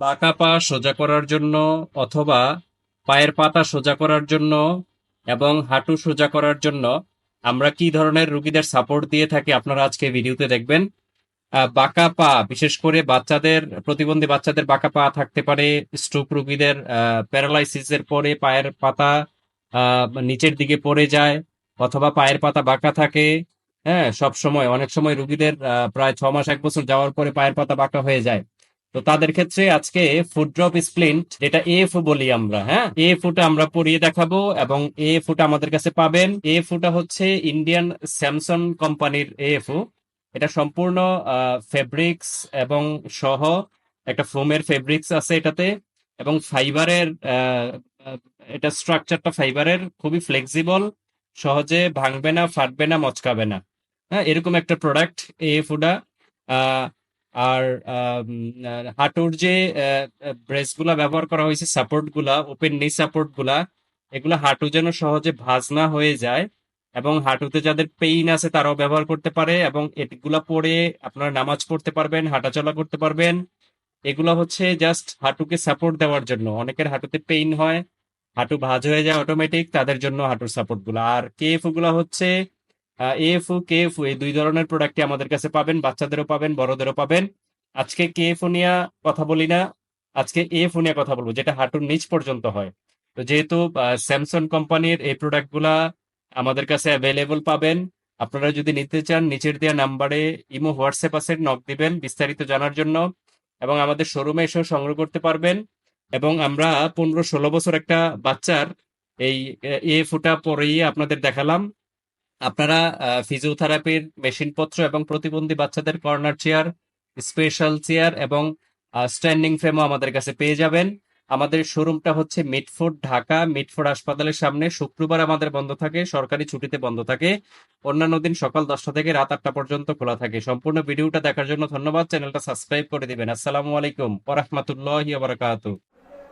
বাঁকা পা সোজা করার জন্য অথবা পায়ের পাতা সোজা করার জন্য এবং হাঁটু সোজা করার জন্য আমরা কি ধরনের রুগীদের সাপোর্ট দিয়ে থাকি আপনারা আজকে ভিডিওতে দেখবেন। বাঁকা পা, বিশেষ করে বাচ্চাদের, প্রতিবন্ধী বাচ্চাদের বাঁকা পা থাকতে পারে স্ট্রোক রোগীদের প্যারালাইসিসের পরে পায়ের পাতা নিচের দিকে পড়ে যায় অথবা পায়ের পাতা বাঁকা থাকে। হ্যাঁ সব সময় অনেক সময় রুগীদের প্রায় ছ মাস, এক বছর যাওয়ার পরে পায়ের পাতা বাঁকা হয়ে যায়। তো তাদের ক্ষেত্রে আজকে ফুড ড্রপ স্প্লিন্ট যেটা এফ বলি আমরা হ্যাঁ? এ ফুটা আমরা পরিয়ে দেখাবো এবং এ ফুটা আমাদের কাছে পাবেন। এ ফুটা হচ্ছে ইন্ডিয়ান স্যামসং কোম্পানির এফু এটা সম্পূর্ণ ফেব্রিক্স এবং সহ একটা ফোমের ফেব্রিক্স আছে এটাতে এবং ফাইবারের এটা স্ট্রাকচারটা ফাইবারের খুবই ফ্লেক্সিবল সহজে ভাঙবে না, ফাটবে না, মচকাবে না। হ্যাঁ এরকম একটা প্রোডাক্ট এ ফুডা আর হাঁটুর যে ব্রেসগুলা ব্যবহার করা হয়েছে সাপোর্টগুলা ওপেন নি সাপোর্টগুলা এগুলা হাঁটু যেন সহজে ভাঁজ না হয়ে যায় এবং হাঁটুতে যাদের পেইন আছে তারাও ব্যবহার করতে পারে এবং এগুলা পরে আপনারা নামাজ পড়তে পারবেন, হাঁটাচলা করতে পারবেন। এগুলো হচ্ছে জাস্ট হাঁটুকে সাপোর্ট দেওয়ার জন্য। অনেকের হাঁটুতে পেইন হয়, হাঁটু ভাজ হয়ে যায় অটোমেটিক তাদের জন্য হাঁটুর সাপোর্টগুলো। আর কেএফগুলো হচ্ছে এএফও কেএফও এই দুই ধরনের প্রোডাক্টই আমাদের কাছে পাবেন, বাচ্চাদেরও পাবেন, বড়দেরও পাবেন। আজকে কেএফও নিয়ে কথা বলি না, আজকে এএফও নিয়ে কথা বলব, যেটা হাঁটুর নিচ পর্যন্ত হয়। তো যেহেতু স্যামসং কোম্পানির এই প্রোডাক্টগুলা আমাদের কাছে অ্যাভেলেবল পাবেন, আপনারা যদি নিতে চান, নিচের দেওয়া নাম্বারে ইমো, হোয়াটসঅ্যাপ আছে নক দিবেন বিস্তারিত জানার জন্য, এবং আমাদের শোরুমে এসেও সংগ্রহ করতে পারবেন, এবং আমরা পনেরো ষোলো বছর একটা বাচ্চার এই এ, ফুটা পরেই আপনাদের দেখালাম। আপনারা ফিজিওথেরাপির মেশিনপত্র এবং প্রতিবন্ধী বাচ্চাদের কর্নার চেয়ার স্পেশাল চেয়ার এবং স্ট্যান্ডিং ফ্রেমও আমাদের কাছে পেয়ে যাবেন। আমাদের শোরুমটা হচ্ছে মিটফোর্ড, ঢাকা। মিটফোর্ড হাসপাতালের সামনে শুক্রবার আমাদের বন্ধ থাকে, সরকারি ছুটিতে বন্ধ থাকে। অন্যান্য দিন সকাল দশটা থেকে রাত আটটা পর্যন্ত খোলা থাকে। সম্পূর্ণ ভিডিওটা দেখার জন্য ধন্যবাদ। চ্যানেলটা সাবস্ক্রাইব করে দিবেন। আসসালামু আলাইকুম। ওরহমতুল্লাহ বারাকাতু